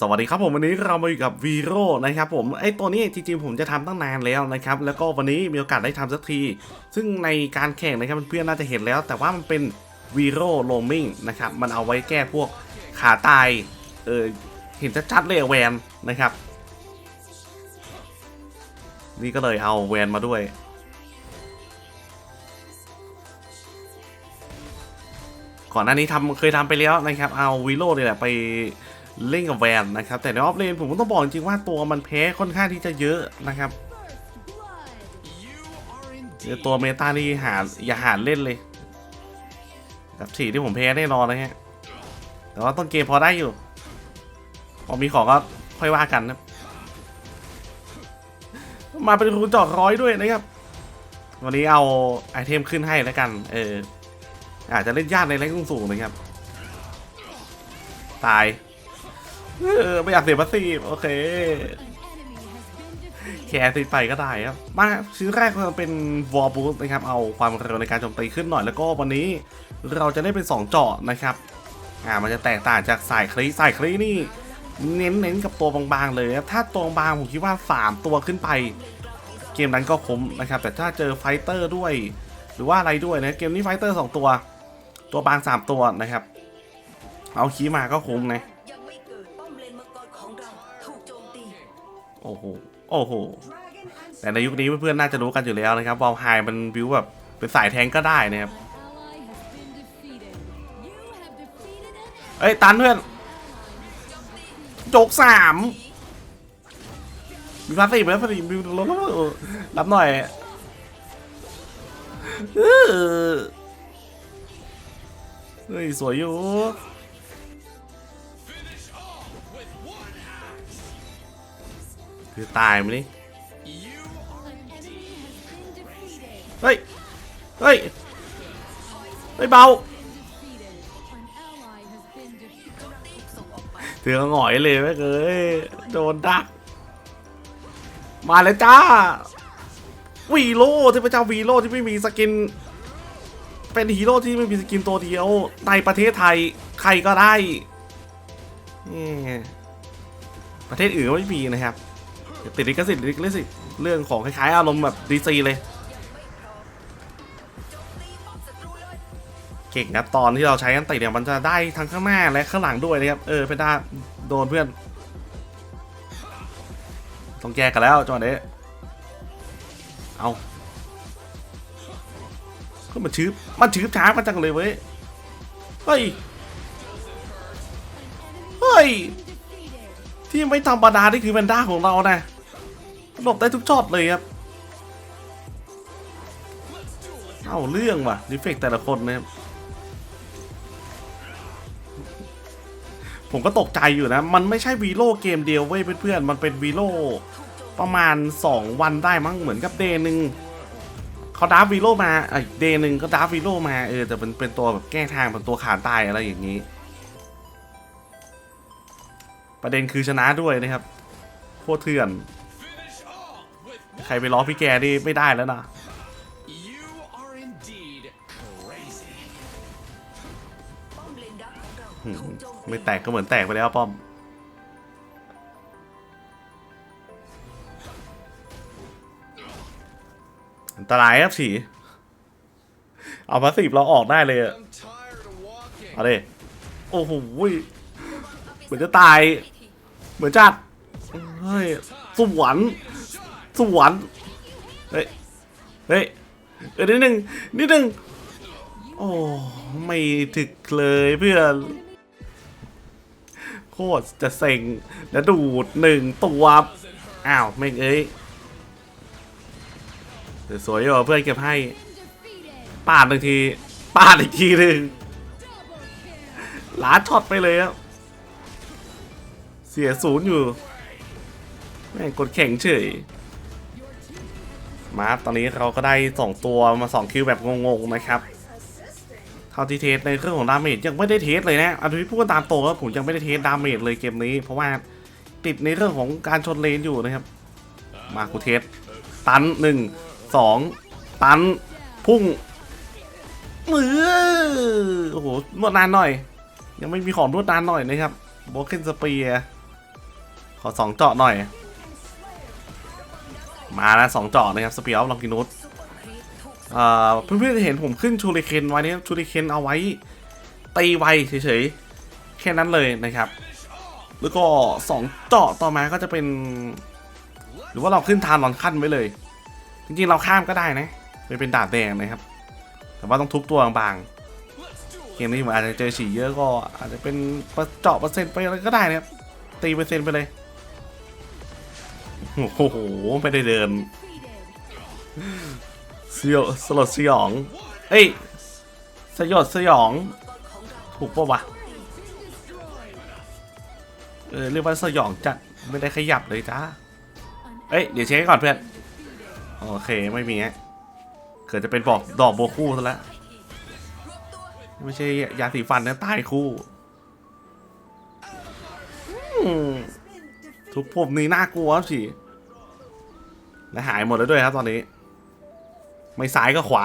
สวัสดีครับผมวันนี้เรามาอยู่กับวีโรนะครับผมไอตัวนี้จริงๆผมจะทำตั้งนานแล้วนะครับแล้วก็วันนี้มีโอกาสได้ทำสักที ซึ่งในการแข่งนะครับเพื่อนๆน่าจะเห็นแล้ว แต่ว่ามันเป็นวีโรโรมิงนะครับมันเอาไว้แก้พวกขาตายเออเห็นชัดๆเลยแวนนะครับ นี่ก็เลยเอาแวนมาด้วยก่อนหน้านี้ทำเคยทำไปแล้วนะครับเอาวีโร่เนี่ยแหละไป เล่นกับแวนนะครับ แต่ในออฟเลนผมก็ต้องบอกจริงๆว่าตัวมันแพ้ค่อนข้างที่จะเยอะนะครับตัวเมตานี่หาอย่าหาเล่นเลยกับสีที่ผมแพ้แน่นอนนะฮะแต่ว่าต้นเกมพอได้อยู่ พอมีของก็ค่อยว่ากันนะมาเป็นรูนจอกร้อยด้วยนะครับ วันนี้เอาไอเทมขึ้นให้แล้วกัน เออ อาจจะเล่นยากในแรงสูงนะครับ ตาย เออไม่อยากเสียภาษีโอเคแคร์ติดไปก็ได้ครับ มาชิ้นแรกเราเป็นวอลบูสนะครับ เอาความเร็วในการโจมตีขึ้นหน่อยแล้วก็วันนี้เราจะได้เป็น 2 เจาะนะครับ อ่ามันจะแตกต่างจากสายคลีสายคลีนี่เน้นเน้นกับตัวบางๆเลยถ้าตัวบางผมคิดว่า 3 ตัวขึ้นไป เกมนั้นก็คุ้มนะครับ แต่ถ้าเจอไฟเตอร์ด้วย หรือว่าอะไรด้วยนะเกมนี้ไฟเตอร์2ตัว ตัวบาง 3 ตัวนะครับ เอาคีมาก็คุ้มนะ โอ้โห โอ้โห แต่ในยุคนี้เพื่อนๆน่าจะรู้กันอยู่แล้วนะครับวอลไฮมันบิวแบบเป็นสายแทงก็ได้นะครับ เอ้ย ตันเพื่อน โจกสามมีพาสซีฟไหมพาสซีฟบิวรับหน่อยเออเฮ้ย สวยอยู่ คือตายมั้ยนี่เฮ้ย เฮ้ยเฮ้ยเบาเถือหงอยเลยแม่งเอ้ยโดนดัก มาเลยจ้าวีโร่ที่พระเจ้าวีโร่ที่ไม่มีสกิน เป็นฮีโร่ที่ไม่มีสกินตัวเดียว ในประเทศไทยใครก็ได้นี่ประเทศอื่นก็ไม่มีนะครับ ติดลิขสิทธิ์ลิขสิทธิ์เรื่องของคล้ายๆ อารมณ์แบบดีซีเลย เก่งครับตอนที่เราใช้กันติเนี่ยมันจะได้ทั้งข้างหน้าและข้างหลังด้วยนะครับ เออเพนด้าโดนเพื่อน ต้องแก้กันแล้วจังหวะนี้เอาก็มันชื้อมันชื้อช้ามาจังเลยเว้ย เฮ้ย เฮ้ย ที่ไม่ธรรมดานี่คือแพนด้าของเรานะ หลบได้ทุกช็อตเลยครับ เอาเรื่องว่ะดีเฟกแต่ละคนนะครับผมก็ตกใจอยู่นะ มันไม่ใช่วีโร่เกมเดียวเว้ยเพื่อนๆ มันเป็นวีโร่ประมาณ 2 วันได้มั้งเหมือนกับเดย์หนึ่งเขาดาร์ฟวีโร่มาไอเดย์หนึ่งก็ดาร์ฟวีโร่มาเออแต่เป็นเป็นตัวแบบแก้ทางเป็นตัวขาตายอะไรอย่างนี้ ประเด็นคือชนะด้วยนะครับโคตรเถื่อน ใครไปล้อพี่แกนี่ไม่ได้แล้วนะไม่แตกก็เหมือนแตกไปแล้วป้อม อันตรายครับสีเอาพาสซีฟเราออกได้เลยอะเอาเดิโอ้โหเหมือนจะตาย เหมือนจัดเฮ้ยสวรรค์ สวรรค์เฮ้ยเฮ้ยเออนิดหนึ่งนิดหนึ่งโอ้ไม่ถึกเลยเพื่อนโคตรจะเซ็งแล้วดูดหนึ่งตัวอ้าวไม่เอ้ยสวยอยู่เพื่อนเก็บให้ปาดหนึ่งทีปาดอีกทีหนึ่งล้าช็อตไปเลยอะเสียศูนย์อยู่แม่งกดแข่งเฉย มาตอนนี้เราก็ได้ 2 ตัวมา 2 คิวแบบงงๆนะครับเท่าที่เทสในเรื่องของดาเมจยังไม่ได้เทสเลยนะอันนี้พูดกันตามตรงว่าผมยังไม่ได้เทสดาเมจเลยเกมนี้ เพราะว่าติดในเรื่องของการชนเลนอยู่นะครับ มากูเทสตันหนึ่งสองตันพุ่งมือโอ้โหนวดนานหน่อย ยังไม่มีของนวดนานหน่อยนะครับโบเกนสเปียขอสองเจาะหน่อย มาแล้วสองเจาะนะครับสเปีดออฟลองกินุสเอ่อเพื่อนๆจะเห็นผมขึ้นชูริเคนไว้นี่ชูริเคนเอาไว้ตีไวเฉยๆ แค่นั้นเลยนะครับ แล้วก็สองเจาะต่อมาก็จะเป็น หรือว่าเราขึ้นทานนอนขั้นไว้เลย จริงๆเราข้ามก็ได้นะเป็นเป็นดาบแดงนะครับ แต่ว่าต้องทุบตัวบางๆเกมนี้ผมอาจจะเจอฉี่เยอะก็อาจจะเป็นเจาะเปอร์เซ็นต์ไปอะไรก็ได้นะครับตีเปอร์เซ็นต์ไปเลย โอ้โห ไม่ได้เดินสยดสลดสยอง เอ้ย สยดสยอง ถูกปะวะ เออ เรียกว่าสยองจัด ไม่ได้ขยับเลยจ้าเอ้ย เดี๋ยวเช็คก่อนเพื่อน โอเค ไม่มีฮะเกิดจะเป็นบอกดอกโบวคู่ซะแล้ว ไม่ใช่ยาสีฟันนะตายคู่ทุกผมนี่น่ากลัวสิ และหายหมดแล้วด้วยครับตอนนี้ ไม่ซ้ายก็ขวา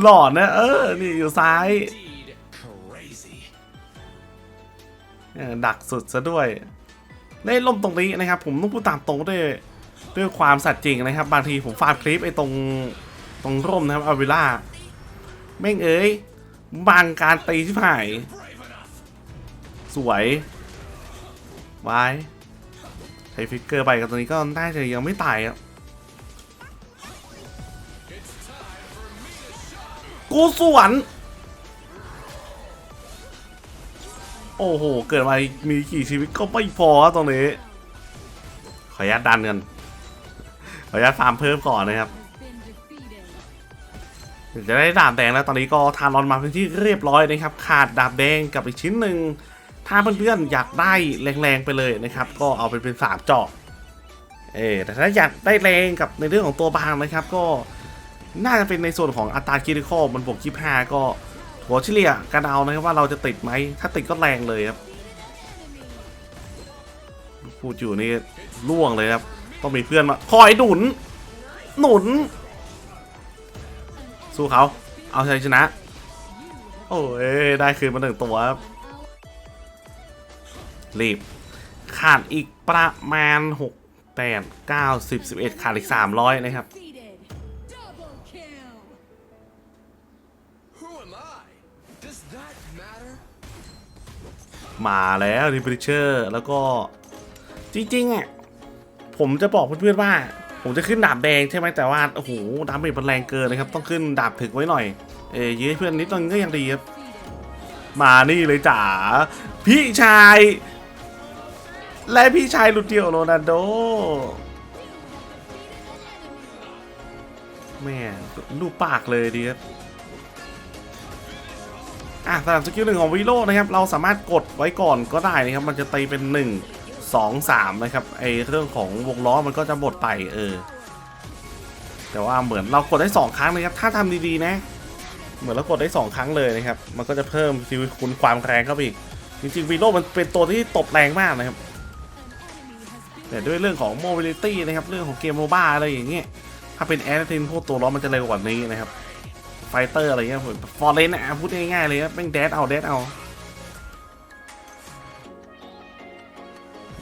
หลอนนะ เออ นี่อยู่ซ้าย ดักสุดซะด้วยเล่นล่มตรงนี้นะครับ ผมต้องพูดตามตรงด้วยด้วยความสัตย์จริงนะครับ บางทีผมฟาดคลิปไอ้ตรงตรงร่มนะครับอาวิล่าแม่งเอ้ยบางการตีที่ผ่าย สวยไว้ ใช้ฟิกเกอร์ไปกับตัวนี้ก็น่าจะยังไม่ตายอะกูสวนโอ้โห เกิดมามีกี่ชีวิตก็ไม่พอตรงนี้ ขออนุญาตดันกัน ขออนุญาตฟาร์มเพิ่มก่อนนะครับ จะได้ดาบแดงแล้วตอนนี้ก็ทานรอนมาเป็นที่เรียบร้อยนะครับ ขาดดาบแดงกับอีกชิ้นหนึ่ง ถ้าเพื่อนๆอยากได้แรงๆไปเลยนะครับ ก็เอาไปเป็นสามเจาะเออแต่ถ้าอยากได้แรงกับในเรื่องของตัวบางนะครับ ก็น่าจะเป็นในส่วนของอัตราคิริคอลมันบวกยี่ห้าก็หัวเฉลี่ยกันเอานะครับว่าเราจะติดไหม ถ้าติดก็แรงเลยครับพูดอยู่นี่ล่วงเลยครับ ต้องมีเพื่อนมาคอยหนุน หนุน สู้เขา เอาชัยชนะ โอ้ยได้คืนมาหนึ่งตัวครับ รีบ ขาดอีกประมาณ 6 8 9 10 11 ขาดอีก 300 นะครับ มาแล้วรีบริเชอร์แล้วก็จริงๆอะผมจะบอกเพื่อนๆว่า ผมจะขึ้นดาบแดงใช่ไหมแต่ว่า โอ้โห ดาเมจมันแรงเกินนะครับ ต้องขึ้นดาบถึกไว้หน่อย เอ้ยื้อเพื่อนนิดนึงก็ยังดีครับ มานี่เลยจ๋าพี่ชาย และพี่ชายลูเดียวโรนัลโดแม่รูปปากเลยดีครับอะสำหรับสกิลหนึ่งของวิโรนะครับ เราสามารถกดไว้ก่อนก็ได้นะครับ มันจะตีเป็น 1 2 3 นะครับไอเรื่องของวงล้อมันก็จะหมดไปเออ แต่ว่าเหมือนเรากดได้ 2 ครั้งนะครับ ถ้าทำดีๆนะ เหมือนเรากดได้ 2 ครั้งเลยนะครับ มันก็จะเพิ่มซีวิคูณความแรงเข้าไปอีก จริงๆวิโรมันเป็นตัวที่ตบแรงมากนะครับ แต่ด้วยเรื่องของ mobility นะครับ เรื่องของเกมโมบ้าอะไรอย่างเงี้ย ถ้าเป็นแอร์ทินพวกตัวล้อมันจะเร็วกว่านี้นะครับ ไฟเตอร์อะไรเงี้ยฟอร์เรนอะพูดง่ายๆเลยครับแม่งแดดเอาแดดเอา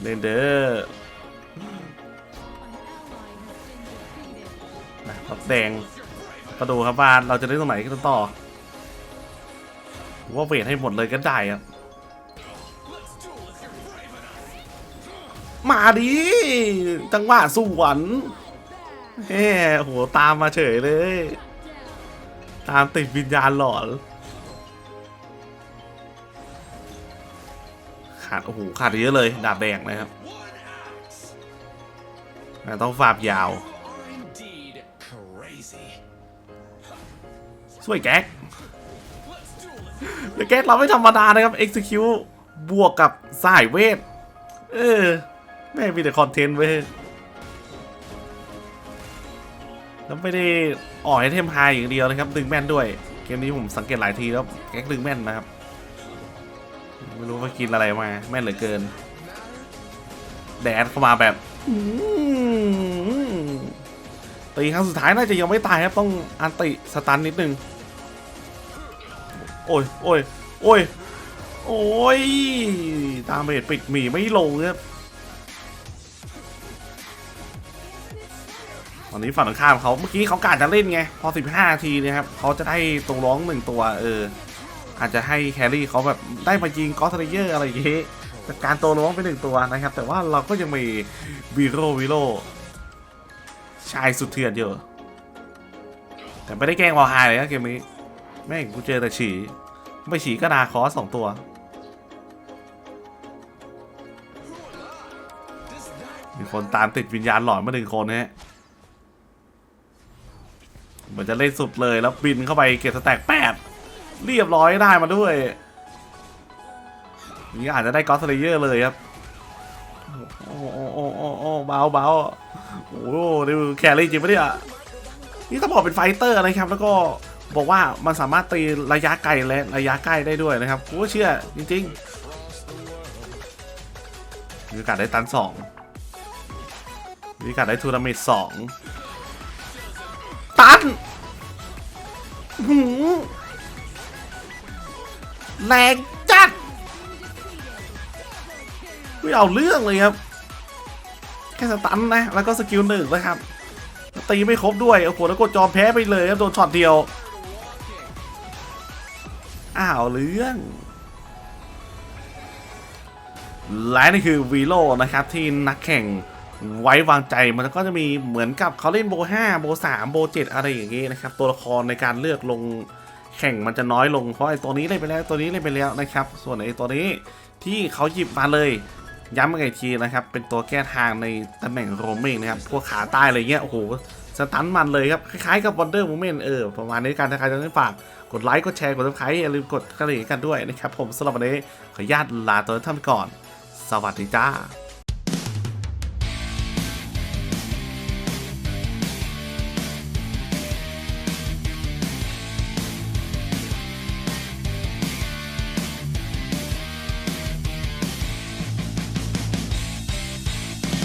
เดนเดอร์นะรถแดงก็ดูครับว่าเราจะได้ตรงไหนกันต่อหรือว่าเวทให้หมดเลยก็ได้ครับ มาดิจังหวะสวนเฮ้โหตามมาเฉยเลย ตามติดวิญญาณหลอนขาดโอ้โหขาดเยอะเลย ดาบแดงนะครับต้องฟาบยาว You are indeed crazy. ช่วยแก๊กแต่แก๊กเราไม่ธรรมดานะครับ execute บวกกับสายเวท เออ ม่งมีแต่คอนเทนต์เว้ยแล้วไม่ได้อ่อยเทมไฮอย่างเดียวนะครับ ดึงแม่นด้วย เกมนี้ผมสังเกตหลายทีแล้วแก๊กดึงแม่นนะครับ ไม่รู้ว่ากินอะไรมา แม่นเหลือเกิน แดดเข้ามาแบบตีครั้งสุดท้ายน่าจะยังไม่ตายครับต้องอันติสตันนิดนึง โอ้ยโอ้ยโอ้ยโอ้ยตามเบรดปิดหมีไม่ลงครับ ตอนนี้ฝั่งตรงข้ามเขาเมื่อกี้เขากาจะเล่นไง พอ 15นาทีนะครับเขาจะได้ตรงร้องหนึ่งตัวเออ อาจจะให้แครี่เขาแบบได้มายิงกอสเลเยอร์อะไรอย่างเงี้ยจากการตัวร้องไปหนึ่งตัวนะครับ แต่ว่าเราก็ยังมีวีโรวีโรชายสุดเถื่อนอยู่แต่ไม่ได้แกล้งวอลไฮเลยนะเกมนี้แม่งกูเจอแต่ฉี่ไม่ฉี่ก็นาคอสองตัวมีคนตามติดวิญญาณหลอนมาหนึ่งคนนะฮะ เหมือนจะเล่นสุดเลยแล้วบินเข้าไปเก็บสแต็กแปดเรียบร้อยได้มาด้วยนี่อาจจะได้กอสเลเยอร์เลยครับโอ้โอ้โอ้โอ้โอ้เบาเบาโอ้โหแครี่จริงปะเนี่ยนี่ต้องบอกเป็นไฟเตอร์นะครับ แล้วก็บอกว่ามันสามารถตีระยะไกลและระยะใกล้ได้ด้วยนะครับกูเชื่อจริงๆมีโอกาสได้ตันสองมีโอกาสได้ทัวร์นาเมนต์สอง นหืมแรงจัด ไม่เอาเรื่องเลยครับ แค่สตันนะ แล้วก็สกิลหนึ่งนะครับ ตีไม่ครบด้วยโอ้โหแล้วกดจอมแพ้ไปเลยครับ โดนช็อตเดียว อ้าวเรื่องและนี่คือวีโลนะครับที่นักแข่ง ไว้วางใจมันก็จะมีเหมือนกับเขาเล่นโบ 5 โบ 3 โบ 7 อะไรอย่างเงี้ยนะครับ ตัวละครในการเลือกลงแข่งมันจะน้อยลงเพราะไอ้ตัวนี้เล่นไปแล้วตัวนี้เล่นไปแล้วนะครับ ส่วนไอ้ตัวนี้ที่เขาหยิบมาเลย ย้ำอีกทีนะครับ เป็นตัวแก้ทางในตำแหน่งโรมเมงนะครับ พวกขาใต้อะไรเงี้ยโอ้โหสตันมันเลยครับ คล้ายๆกับ Wonder Woman เออ ประมาณนี้การถ้าใครจะได้ฝาก กดไลค์ กดแชร์ กดซับสไครต์อย่าลืมกดกระดิ่งกันด้วยนะครับ ผมสำหรับวันนี้ขออนุญาตลาตัวท่านก่อน สวัสดีจ้า